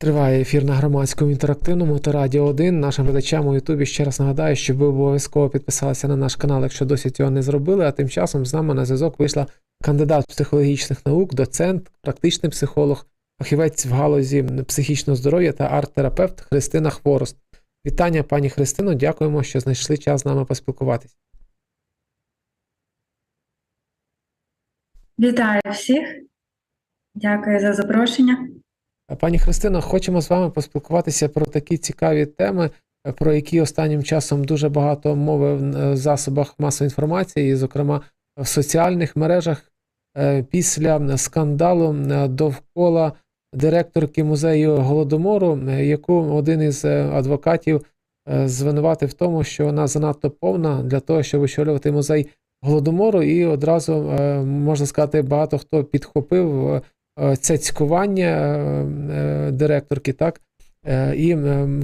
Триває ефір на громадському інтерактивному та Радіо 1. Нашим глядачам у Ютубі ще раз нагадаю, щоб ви обов'язково підписалися на наш канал, якщо досі цього не зробили. А тим часом з нами на зв'язок вийшла кандидат психологічних наук, доцент, практичний психолог, фахівець в галузі психічного здоров'я та арт-терапевт Христина Хворост. Вітання, пані Христино, дякуємо, що знайшли час з нами поспілкуватись. Вітаю всіх. Дякую за запрошення. Пані Христино, хочемо з вами поспілкуватися про такі цікаві теми, про які останнім часом дуже багато мови в засобах масової інформації, зокрема в соціальних мережах. Е, Після скандалу е, довкола директорки музею Голодомору, е, яку один із адвокатів звинуватив в тому, що вона занадто повна для того, щоб очолювати музей Голодомору, і одразу можна сказати, багато хто підхопив це цькування директорки, так? І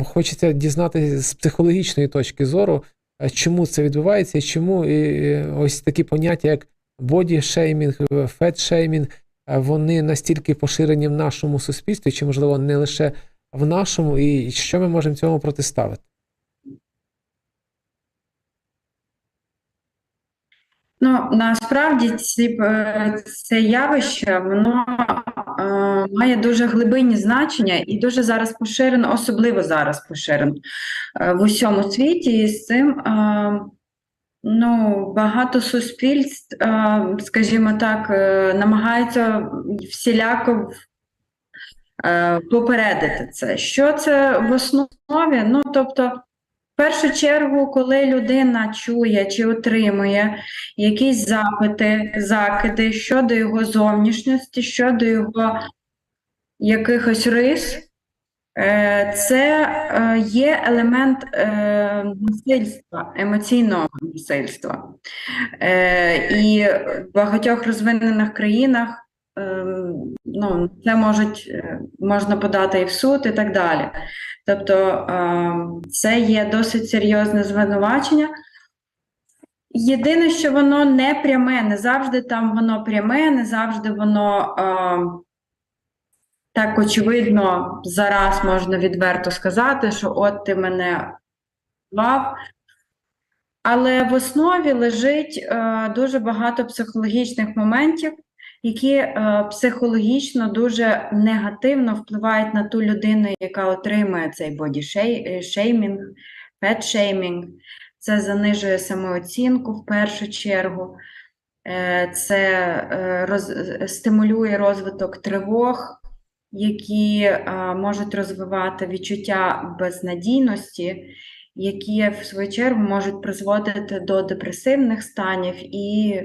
хочеться дізнатися з психологічної точки зору, чому це відбувається, і чому і ось такі поняття, як бодішеймінг, фетшеймінг, вони настільки поширені в нашому суспільстві, чи, можливо, не лише в нашому, і що ми можемо цьому протиставити? Ну, насправді ці, це явище, воно е, має дуже глибинні значення і дуже зараз поширено, особливо зараз поширено е, в усьому світі. І з цим е, ну, багато суспільств, е, скажімо так, е, намагаються всіляко е, попередити це. Що це в основі? Ну, тобто. В першу чергу, коли людина чує чи отримує якісь запити, закиди щодо його зовнішності, щодо його якихось рис, е, це е, є елемент е, насильства, емоційного насильства. І в багатьох розвинених країнах ну, це можуть, можна подати і в суд, і так далі. Тобто це є досить серйозне звинувачення. Єдине, що воно не пряме, не завжди там воно пряме, не завжди воно так очевидно зараз можна відверто сказати, що от ти мене мав. Але в основі лежить е, дуже багато психологічних моментів, які е, психологічно дуже негативно впливають на ту людину, яка отримує цей бодішеймінг, фетшеймінг. Це занижує самооцінку в першу чергу, е, це е, роз, стимулює розвиток тривог, які е, можуть розвивати відчуття безнадійності, які в свою чергу можуть призводити до депресивних станів і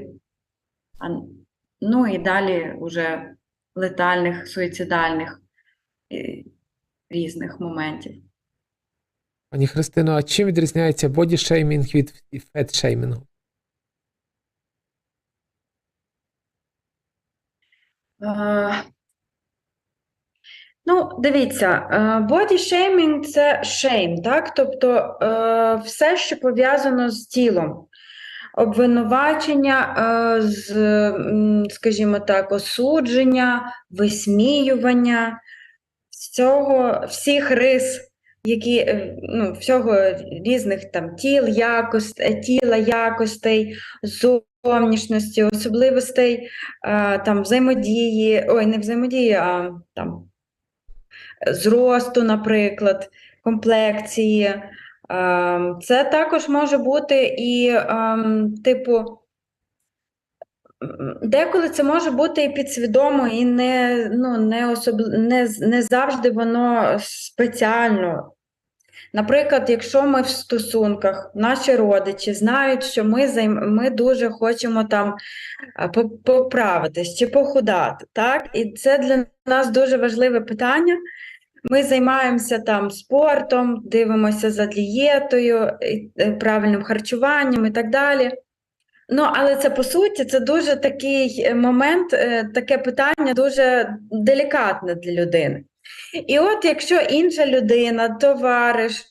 ну і далі вже летальних, суїцидальних різних моментів. Пані Христино, а чим відрізняється бодішеймінг від фетшеймінгу? Uh, ну, дивіться, бодішеймінг це шейм, так? Тобто uh, все, що пов'язано з тілом обвинувачення, е, скажімо так, осудження, висміювання всього, всіх рис, які е, ну, всього різних там тіл, якост, е, тіла, якостей, зовнішності, особливостей там взаємодії, ой, не взаємодії, а там зросту, наприклад, комплекції. Ем, це також може бути і, ем, типу, деколи це може бути і підсвідомо, і не ну, не, особ... не, не завжди воно спеціально. Наприклад, якщо ми в стосунках, наші родичі знають, що ми займ... ми дуже хочемо там поправитись чи похудати, так? І це для нас дуже важливе питання. Ми займаємося там спортом, дивимося за дієтою, е, правильним харчуванням і так далі. Ну, але це по суті це дуже такий е, момент, е, таке питання дуже делікатне для людини. І от якщо інша людина, товариш,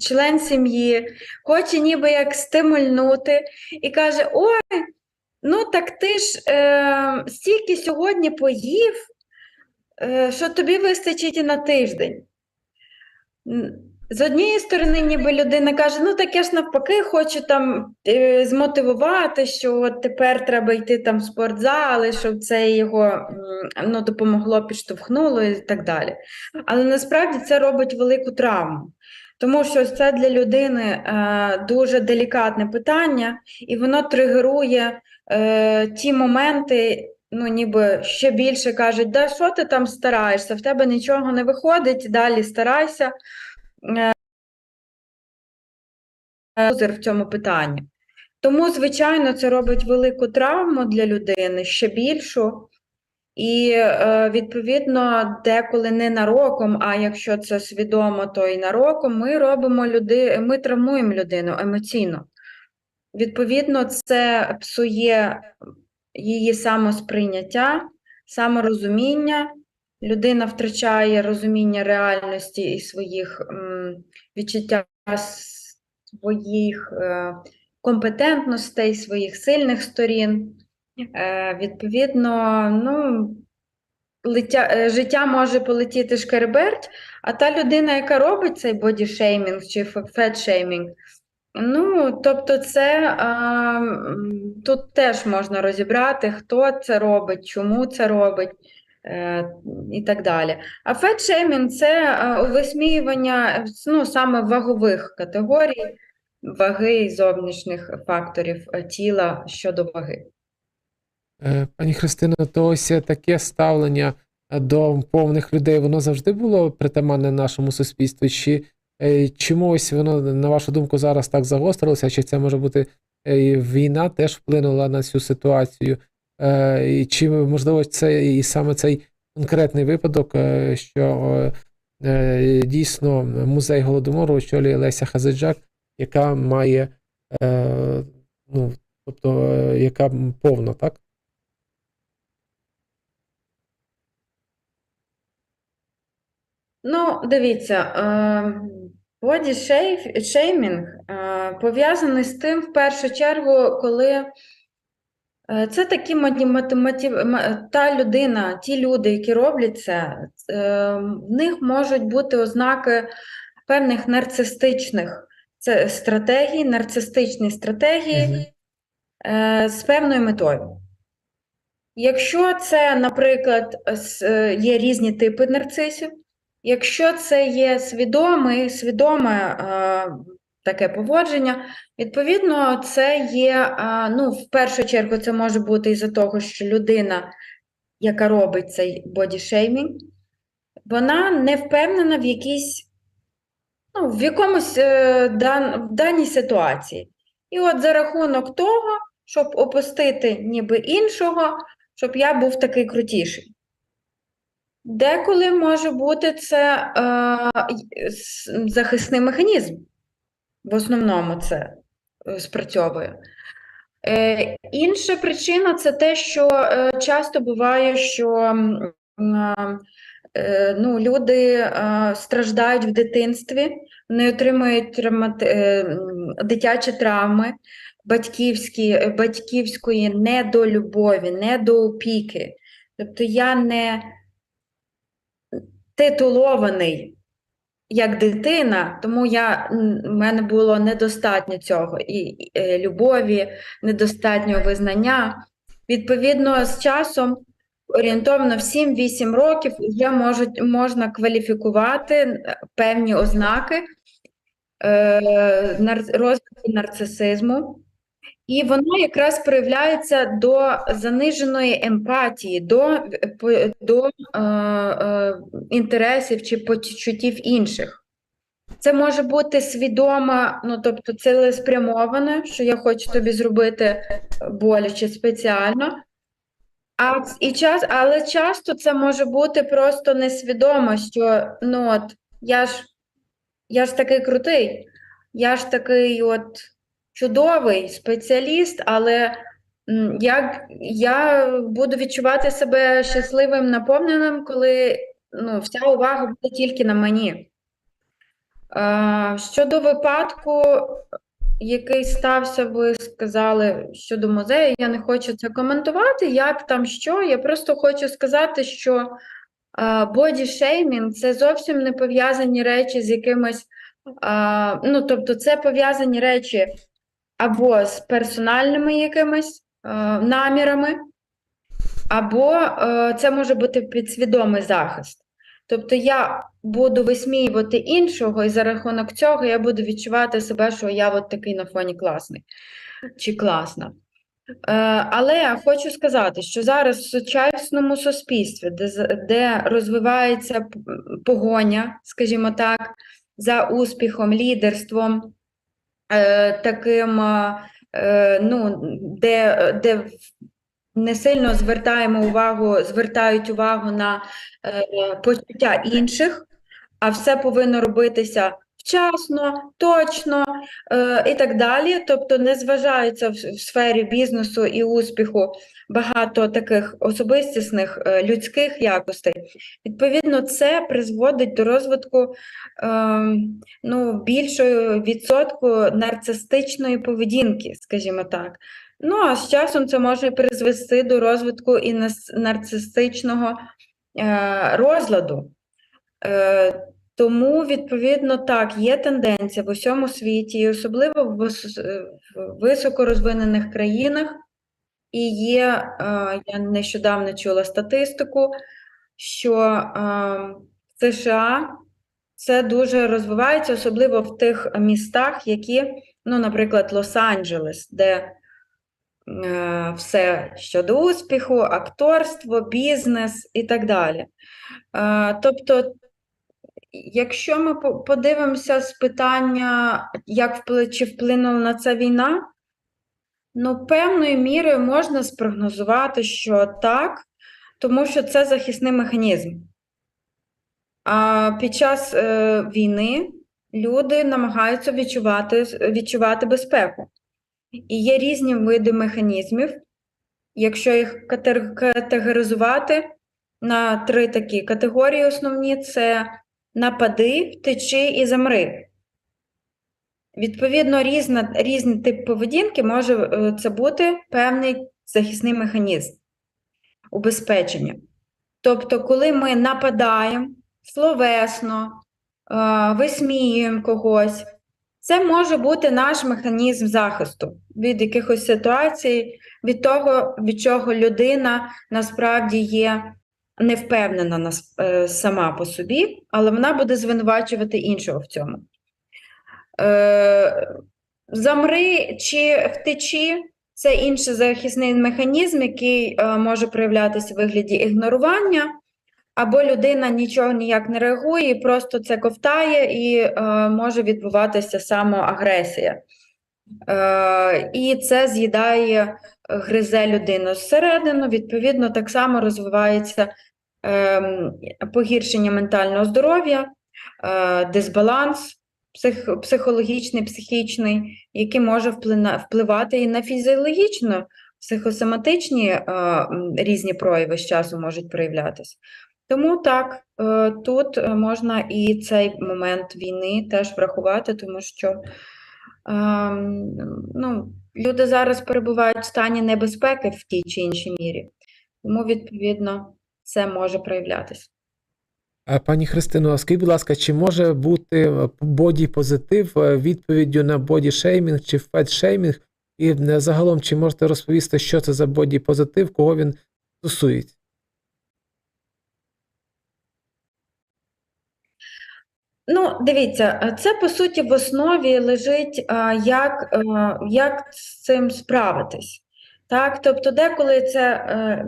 член сім'ї, хоче ніби як стимульнути і каже: Ой, ну так ти ж е, стільки сьогодні поїв, що тобі вистачить і на тиждень. З однієї сторони, ніби людина каже, ну так я ж навпаки хочу там е, змотивувати, що от тепер треба йти там в спортзали, щоб це його ну, допомогло, підштовхнуло і так далі. Але насправді це робить велику травму. Тому що це для людини е, дуже делікатне питання, і воно тригерує е, ті моменти, ну ніби ще більше кажуть, да що ти там стараєшся, в тебе нічого не виходить, далі старайся. Е, в цьому питанні. Тому, звичайно, це робить велику травму для людини, ще більшу. І, е, відповідно, деколи не нароком, а якщо це свідомо, то і нароком, ми робимо люди, ми травмуємо людину емоційно. Відповідно, це псує її самосприйняття, саморозуміння. Людина втрачає розуміння реальності і своїх м, відчуття своїх е, компетентностей, своїх сильних сторін. Е, відповідно, ну, летя, е, життя може полетіти шкереберть, а та людина, яка робить цей бодішеймінг чи фетшеймінг, ну, тобто це а, тут теж можна розібрати, хто це робить, чому це робить. е, І так далі. А фетшеймінг це висміювання ну, саме вагових категорій, ваги і зовнішніх факторів е, тіла щодо ваги. Е, Пані Христино, то ось таке ставлення до повних людей, воно завжди було притаманне нашому суспільству? Чи чомусь воно, на вашу думку, зараз так загострилося? Чи це може бути е, війна теж вплинула на цю ситуацію? Е, чи можливо це і саме цей конкретний випадок, е, що е, е, дійсно музей голодомору очолює Леся Хазиджак, яка має, е, ну, тобто, е, яка повна, так? Ну, дивіться, боді шеймінг пов'язаний з тим, в першу чергу, коли е, це такі маті- математів... та людина, ті люди, які роблять це, е, в них можуть бути ознаки певних нарцистичних це стратегій, нарцистичні стратегії е, з певною метою. Якщо це, наприклад, е, є різні типи нарцисів, якщо це є свідоме, свідоме е, таке поводження, відповідно, це є, е, ну, в першу чергу, це може бути із-за того, що людина, яка робить цей бодішеймінг, вона не впевнена в якійсь, ну, в якомусь е, дан, в даній ситуації. І от за рахунок того, щоб опустити ніби іншого, щоб я був такий крутіший. Деколи може бути це е, захисний механізм. В основному це е, спрацьовує. Е, інша причина це те, що е, часто буває, що м, е, ну, люди е, страждають в дитинстві, вони отримують травмати, е, дитячі травми, батьківські, е, батьківської недолюбові, недоопіки. Тобто я не титулований як дитина, тому я, в мене було недостатньо цього і, і, е, любові, недостатньо визнання. Відповідно, з часом, орієнтовно в 7-8 років, вже можуть, можна кваліфікувати е, певні ознаки е, розвитку нарцисизму. І воно якраз проявляється до заниженої емпатії, до, до е, е, інтересів чи почуттів інших. Це може бути свідомо, ну тобто цілеспрямовано, що я хочу тобі зробити боляче спеціально. А, і час, але часто це може бути просто несвідомо, що ну от я ж, я ж такий крутий, я ж такий от чудовий спеціаліст, але як я буду відчувати себе щасливим, наповненим, коли ну, вся увага буде тільки на мені. Щодо випадку, який стався, ви сказали щодо музею, я не хочу це коментувати, як там що. Я просто хочу сказати, що бодішеймінг це зовсім не пов'язані речі з якимось, ну, тобто, це пов'язані речі або з персональними якимись е, намірами, або е, це може бути підсвідомий захист. Тобто я буду висміювати іншого, і за рахунок цього я буду відчувати себе, що я от такий на фоні класний чи класна. Е, Але хочу сказати, що зараз в сучасному суспільстві, де, де розвивається погоня, скажімо так, за успіхом, лідерством, таким, е, е, ну, де, де не сильно звертаємо увагу, звертають увагу на е, почуття інших, а все повинно робитися вчасно, точно е, і так далі. Тобто не зважається в, в сфері бізнесу і успіху багато таких особистісних е, людських якостей. Відповідно, це призводить до розвитку ем, ну, більшого відсотку нарцистичної поведінки, скажімо так. Ну, а з часом це може призвести до розвитку і нарцистичного е, розладу. Е, тому, відповідно, так, є тенденція в усьому світі, і особливо в, е, високорозвинених країнах. І є, е, я нещодавно чула статистику, що е, в США це дуже розвивається, особливо в тих містах, які, ну, наприклад, Лос-Анджелес, де все щодо успіху, акторство, бізнес і так далі. Тобто, якщо ми подивимося з питання, як впли- чи вплинула на це війна, ну, певною мірою можна спрогнозувати, що так, тому що це захисний механізм. А під час е, війни люди намагаються відчувати, відчувати безпеку. І є різні види механізмів. Якщо їх категоризувати на три такі категорії основні: це напади, втечі і замри. Відповідно, різна, різний тип поведінки може е, це бути певний захисний механізм убезпечення. Тобто, коли ми нападаємо словесно, е, висміюємо когось, це може бути наш механізм захисту від якихось ситуацій, від того, від чого людина насправді є не впевнена на е, сама по собі, але вона буде звинувачувати іншого в цьому. Е, Замри чи втечі це інший захисний механізм, який е, може проявлятися в вигляді ігнорування, або людина нічого ніяк не реагує, просто це ковтає, і е, може відбуватися самоагресія. Е, і це з'їдає, е, гризе людину зсередину, відповідно, так само розвивається погіршення ментального здоров'я, е, дисбаланс псих, психологічний, психічний, який може впливати і на фізіологічно, психосоматичні е, різні прояви з часу можуть проявлятися. Тому так, е, тут можна і цей момент війни теж врахувати, тому що ем, ну, люди зараз перебувають в стані небезпеки в тій чи іншій мірі. Тому, відповідно, це може проявлятися. Е, Пані Христино, а скажіть, будь ласка, чи може бути боді-позитив відповіддю на боді-шеймінг чи фет-шеймінг? І е, загалом, чи можете розповісти, що це за боді-позитив, кого він стосується? Ну, дивіться, е, це по суті в основі лежить, як, е, як з цим справитись. Так, тобто, деколи це е,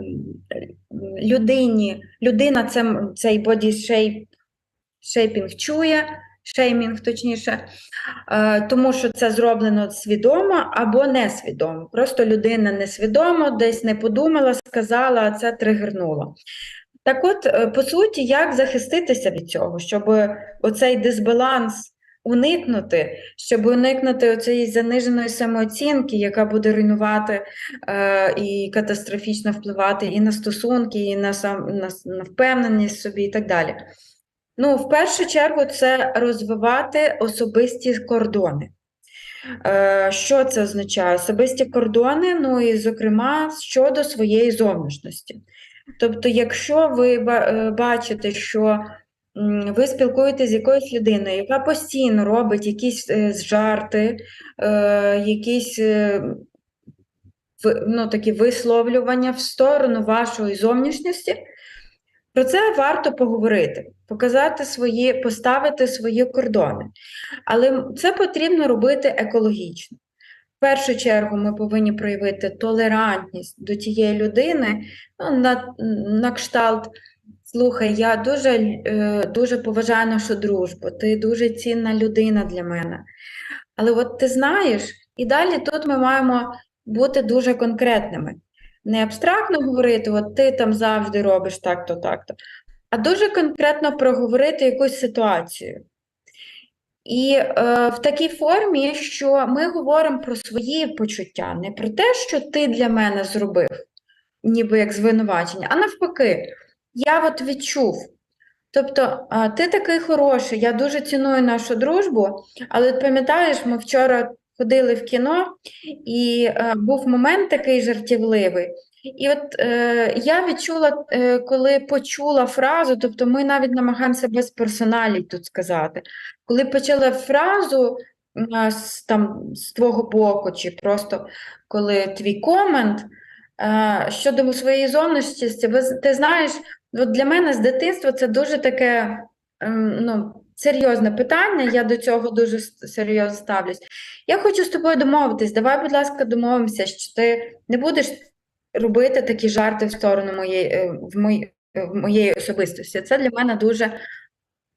людині, людина це, цей боді шейп, шейпінг чує, шеймінг точніше, е, тому що це зроблено свідомо або несвідомо. Просто людина несвідомо десь не подумала, сказала, а це тригернуло. Так от, е, по суті, як захиститися від цього, щоб оцей дисбаланс уникнути, щоб уникнути оцієї заниженої самооцінки, яка буде руйнувати е, і катастрофічно впливати і на стосунки, і на, сам, на, на впевненість в собі, і так далі. Ну, в першу чергу, це розвивати особисті кордони. Е, Що це означає? Особисті кордони, ну і, зокрема, щодо своєї зовнішності. Тобто, якщо ви е, бачите, що ви спілкуєтесь з якоюсь людиною, яка постійно робить якісь е, жарти, е, якісь е, ну, такі висловлювання в сторону вашої зовнішності, про це варто поговорити, показати свої, поставити свої кордони. Але це потрібно робити екологічно. В першу чергу ми повинні проявити толерантність до тієї людини, ну, на, на кшталт. Слухай, я дуже, е, дуже поважаю нашу дружбу, ти дуже цінна людина для мене. Але от ти знаєш, і далі тут ми маємо бути дуже конкретними. Не абстрактно говорити, от ти там завжди робиш так-то, так-то, а дуже конкретно проговорити якусь ситуацію. І е, в такій формі, що ми говоримо про свої почуття, не про те, що ти для мене зробив, ніби як звинувачення, а навпаки, я от відчув. Тобто, ти такий хороший, я дуже ціную нашу дружбу, але пам'ятаєш, ми вчора ходили в кіно, і е, був момент такий жартівливий. І от е, я відчула, е, коли почула фразу, тобто ми навіть намагаємося без персоналій тут сказати, коли почала фразу е, з, там, з твого боку, чи просто коли твій комент е, щодо своєї зовнішності, ти знаєш, от для мене з дитинства це дуже таке ем, ну, серйозне питання, я до цього дуже серйозно ставлюсь. Я хочу з тобою домовитись. Давай, будь ласка, домовимося, що ти не будеш робити такі жарти в сторону моєї, е, в мої- е, в моєї особистості. Це для мене дуже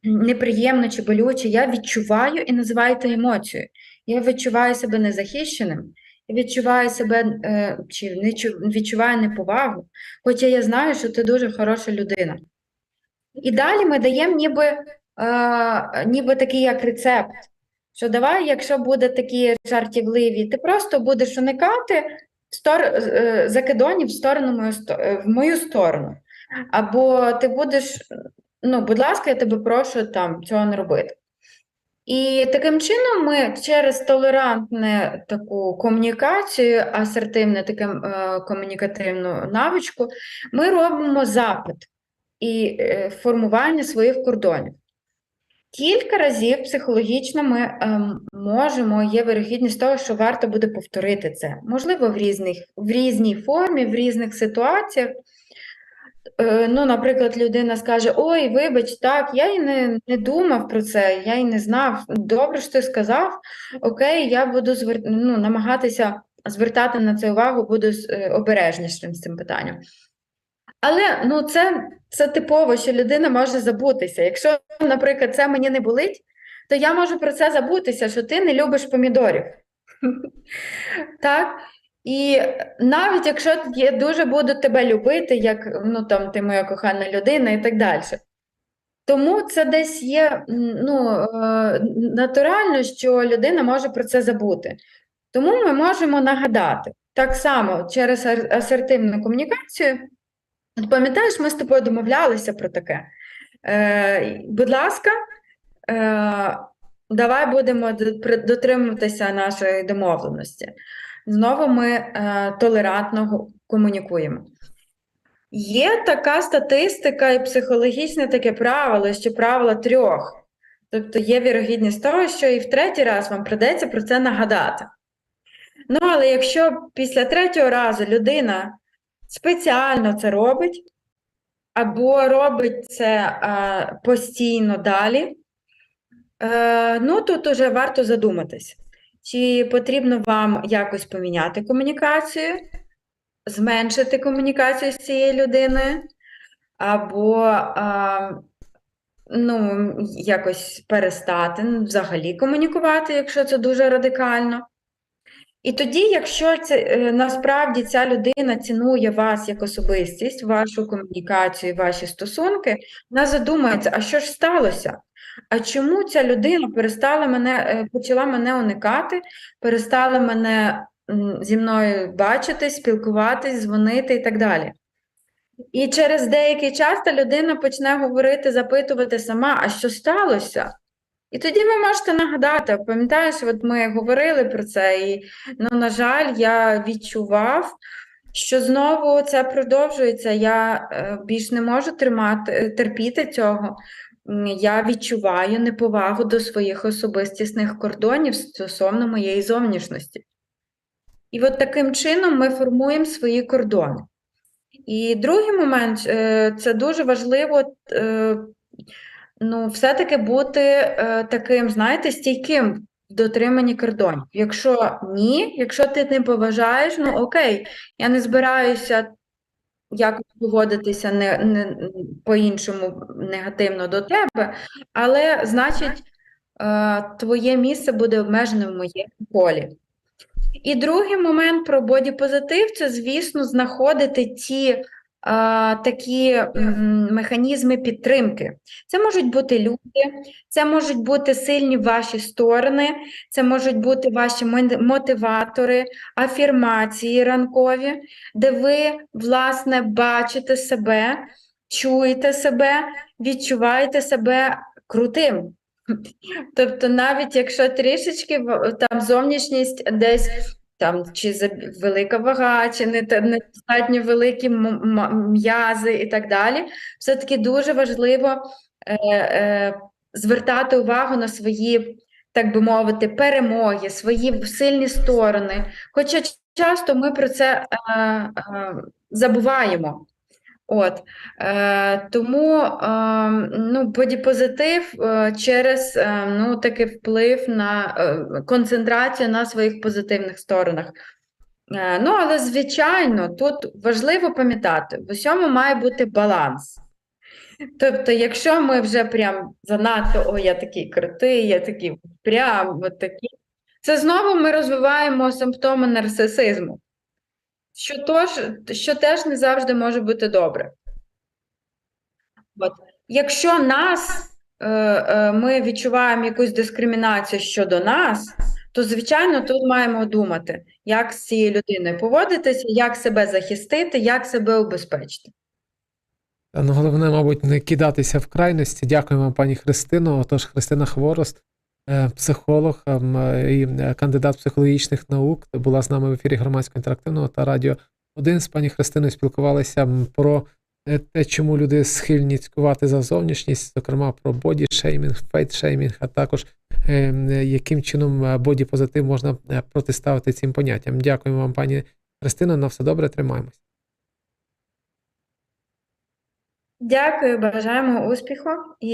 неприємно чи болюче. Я відчуваю і називаю це емоцією. Я відчуваю себе незахищеним, відчуваю себе е, чи не відчуваю неповагу, хоча я знаю, що ти дуже хороша людина. І далі ми даємо ніби, е, ніби такий як рецепт. Що давай, якщо буде такі жартівливі, ти просто будеш уникати стор... е, закидонів в сторону мою в мою сторону. Або ти будеш, ну, будь ласка, я тебе прошу там цього не робити. І таким чином ми через толерантну таку комунікацію, асертивну таку е, комунікативну навичку, ми робимо запит і е, формування своїх кордонів. Кілька разів психологічно ми ем, можемо, є вирогідність того, що варто буде повторити це. Можливо, в різних, в різній формі, в різних ситуаціях. Е, ну, наприклад, людина скаже: Ой, вибач, так, я і не, не думав про це, я і не знав. Добре, що ти сказав. Окей, я буду звер... ну, намагатися звертати на це увагу, буду е, обережнішим з цим питанням. Але ну, це, це типово, що людина може забутися. Якщо, наприклад, це мені не болить, то я можу про це забутися, що ти не любиш помідорів. Так? І навіть якщо я дуже буду тебе любити, як ну, там, ти моя кохана людина і так далі. Тому це десь є ну, е, натурально, що людина може про це забути. Тому ми можемо нагадати. Так само через асертивну комунікацію. Пам'ятаєш, ми з тобою домовлялися про таке. Е, будь ласка, е, давай будемо дотримуватися нашої домовленості. Знову ми е, толерантно комунікуємо. Є така статистика і психологічне таке правило, що правило трьох. Тобто є вірогідність того, що і в третій раз вам придеться про це нагадати. Ну, але якщо після третього разу людина спеціально це робить, або робить це е, постійно далі, е, ну тут уже варто задуматись, чи потрібно вам якось поміняти комунікацію, зменшити комунікацію з цією людиною, або е, ну, якось перестати взагалі комунікувати, якщо це дуже радикально. І тоді, якщо це е, насправді ця людина цінує вас як особистість, вашу комунікацію, ваші стосунки, вона задумається, а що ж сталося? А чому ця людина перестала мене, е, почала мене уникати, перестала мене зі мною бачити, спілкуватись, дзвонити і так далі. І через деякий час та людина почне говорити, запитувати сама, а що сталося? І тоді ви можете нагадати, пам'ятаєш, от ми говорили про це, і, ну, на жаль, я відчував, що знову це продовжується. Я е, більш не можу тримати, терпіти цього. Я відчуваю неповагу до своїх особистісних кордонів стосовно моєї зовнішності. І от таким чином ми формуємо свої кордони. І другий момент е, це дуже важливо е, ну, все-таки бути е, таким, знаєте, стійким в дотриманні кордонів. Якщо ні, якщо ти не поважаєш, ну окей, я не збираюся якось поводитися не, не, по-іншому негативно до тебе, але значить, е, твоє місце буде обмежене в моєму полі. І другий момент про бодіпозитив це, звісно, знаходити ті такі механізми підтримки. Це можуть бути люди, це можуть бути сильні ваші сторони, це можуть бути ваші мотиватори, афірмації ранкові, де ви, власне, бачите себе, чуєте себе, відчуваєте себе крутим. Тобто, навіть якщо трішечки там зовнішність десь там чи за велика вага, чи не та- недостатньо великі м'язи і так далі, все-таки дуже важливо е, е, звертати увагу на свої, так би мовити, перемоги, свої сильні сторони. Хоча часто ми про це е, е, забуваємо. От, е, тому е, ну, бодіпозитив е, через е, ну, такий вплив на е, концентрацію на своїх позитивних сторонах. Е, ну, але, звичайно, тут важливо пам'ятати, в усьому має бути баланс. Тобто, якщо ми вже прям занадто, о, я такий крутий, я такий прям от такий, це знову ми розвиваємо симптоми нарцисизму що, тож, що теж не завжди може бути добре. От. Якщо нас, е, е, ми відчуваємо якусь дискримінацію щодо нас, то, звичайно, тут маємо думати, як з цією людиною поводитися, як себе захистити, як себе убезпечити. Ну, головне, мабуть, не кидатися в крайності. Дякуємо пані Христино. Отож, Христина Хворост, е, психолог ем, е, і е, кандидат психологічних наук, була з нами в ефірі громадського інтерактивного та радіо 1. З пані Христиною спілкувалися про те, чому люди схильні цькувати за зовнішність, зокрема про боді-шеймінг, фейт-шеймінг, а також яким чином боді-позитив можна протиставити цим поняттям. Дякуємо вам, пані Христино. На все добре, тримаємось. Дякую, бажаємо успіху.